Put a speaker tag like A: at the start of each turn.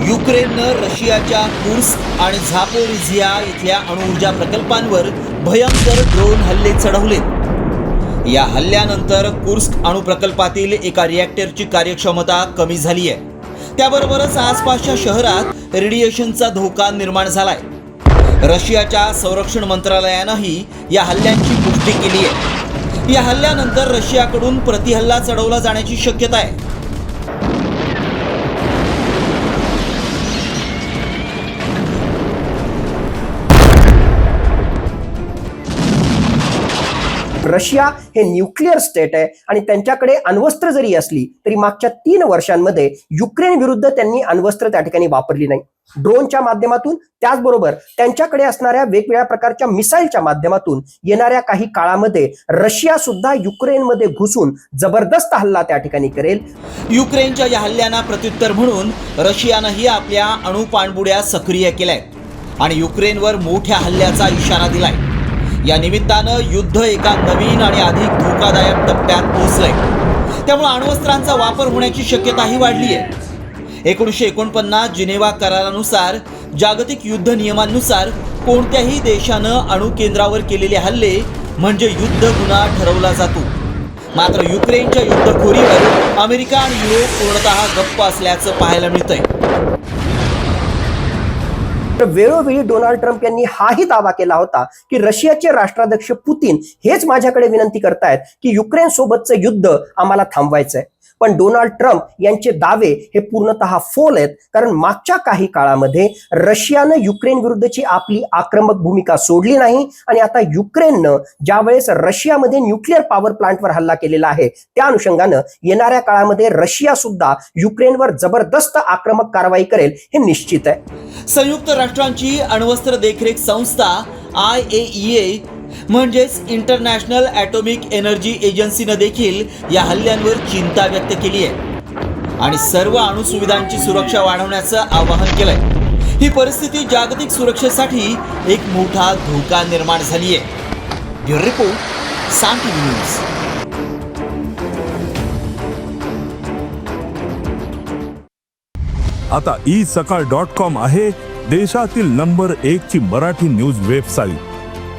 A: युक्रेननं रशियाच्या कुर्स्क आणि झापोरिझिया इथल्या अणुऊर्जा प्रकल्पांवर भयंकर ड्रोन हल्ले चढवलेत. या हल्ल्यानंतर कुर्स्क अणुप्रकल्पातील एका रिॲक्टरची कार्यक्षमता कमी झाली आहे. त्याबरोबरच आसपासच्या शहरात रेडिएशनचा धोका निर्माण झालाय. रशियाच्या संरक्षण मंत्रालयानंही या हल्ल्यांची पुष्टी केली आहे. या हल्ल्यानंतर रशियाकडून प्रतिहल्ला चढवला जाण्याची शक्यता आहे.
B: रशिया हे न्यूक्लिअर स्टेट आहे आणि त्यांच्याकडे अण्वस्त्र जरी असली तरी मागच्या तीन वर्षांमध्ये युक्रेन विरुद्ध त्यांनी अण्वस्त्र त्या ठिकाणी वापरली नाही. ड्रोनच्या माध्यमातून त्याचबरोबर त्यांच्याकडे असणाऱ्या वेगवेगळ्या प्रकारच्या मिसाईलच्या माध्यमातून येणाऱ्या काही काळामध्ये रशिया सुद्धा युक्रेनमध्ये घुसून जबरदस्त हल्ला त्या ठिकाणी करेल.
A: युक्रेनच्या या हल्ल्यांना प्रत्युत्तर म्हणून रशियानंही आपल्या अणुपाणबुड्या सक्रिय केल्या आहेत आणि युक्रेनवर मोठ्या हल्ल्याचा इशारा दिलाय. या निमित्तानं युद्ध एका नवीन आणि अधिक धोकादायक टप्प्यात पोहोचलंय. त्यामुळे अण्वस्त्रांचा वापर होण्याची शक्यताही वाढली आहे एकोणीसशे एकोणपन्नास जिनेवा करारानुसार जागतिक युद्ध नियमांनुसार कोणत्याही देशानं अणुकेंद्रावर केलेले हल्ले म्हणजे युद्ध गुन्हा ठरवला जातो. मात्र युक्रेनच्या युद्धखोरीवर अमेरिका आणि युरोप पूर्णतः गप्प असल्याचं पाहायला मिळतंय.
B: मात्र वेळोवेळी डोनाल्ड ट्रम्प यांनी हाही दावा केला होता की रशियाचे राष्ट्राध्यक्ष पुतीन हेच माझ्याकडे विनंती करतायत की युक्रेन सोबतचं युद्ध आम्हाला थांबवायचंय. पण डोनाल्ड ट्रम्प यांचे दावे हे पूर्णतः फोल आहेत कारण मागच्या काही काळामध्ये रशियानं युक्रेन विरुद्धची आपली आक्रमक भूमिका सोडली नाही आणि आता युक्रेननं ज्यावेळेस रशियामध्ये न्यूक्लिअर पॉवर प्लांटवर हल्ला केलेला आहे त्या अनुषंगानं येणाऱ्या काळामध्ये रशिया सुद्धा युक्रेनवर जबरदस्त आक्रमक कारवाई करेल हे निश्चित आहे.
A: संयुक्त राष्ट्रांची अण्वस्त्र देखरेख संस्था आय ए म्हणजेच इंटरनॅशनल ॲटॉमिक एनर्जी एजन्सीनं देखील या हल्ल्यांवर चिंता व्यक्त केली आहे. आणि सर्व अणुसुविधांची सुरक्षा वाढवण्याचं आवाहन केलंय. ही परिस्थिती जागतिक सुरक्षेसाठी एक मोठा धोका निर्माण झाली आहे ब्युरो रिपोर्ट सान न्यूज.
C: आता ई सकाळ डॉट कॉम आहे देशातील नंबर एक ची मराठी न्यूज वेबसाईट.